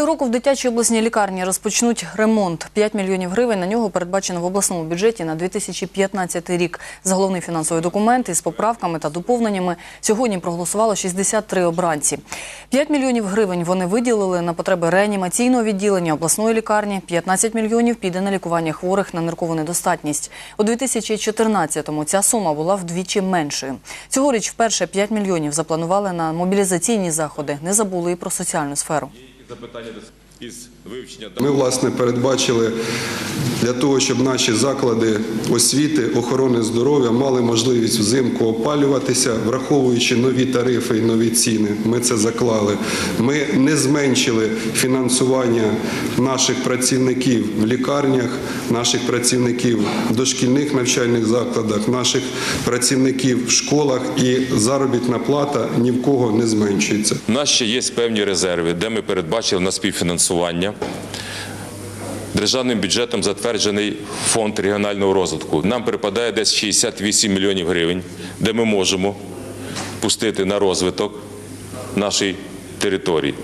Цього року в дитячій обласній лікарні розпочнуть ремонт. 5 мільйонів гривень на нього передбачено в обласному бюджеті на 2015 рік. За головний фінансовий документ із поправками та доповненнями сьогодні проголосувало 63 обранці. 5 мільйонів гривень вони виділили на потреби реанімаційного відділення обласної лікарні. 15 мільйонів піде на лікування хворих на ниркову недостатність. У 2014-му ця сума була вдвічі меншою. Цьогоріч вперше 5 мільйонів запланували на мобілізаційні заходи. Не забули і про соціальну сферу. Запитання до- із вивчення Ми власне передбачили для того, щоб наші заклади освіти, охорони здоров'я мали можливість взимку опалюватися, враховуючи нові тарифи і нові ціни. Ми це заклали. Ми не зменшили фінансування наших працівників в лікарнях, наших працівників в дошкільних навчальних закладах, наших працівників в школах і заробітна плата ні в кого не зменшується. У нас ще є певні резерви, де ми передбачили на співфінансування. Державним бюджетом затверджений фонд регіонального розвитку. Нам припадає десь 68 мільйонів гривень, де ми можемо пустити на розвиток нашої території.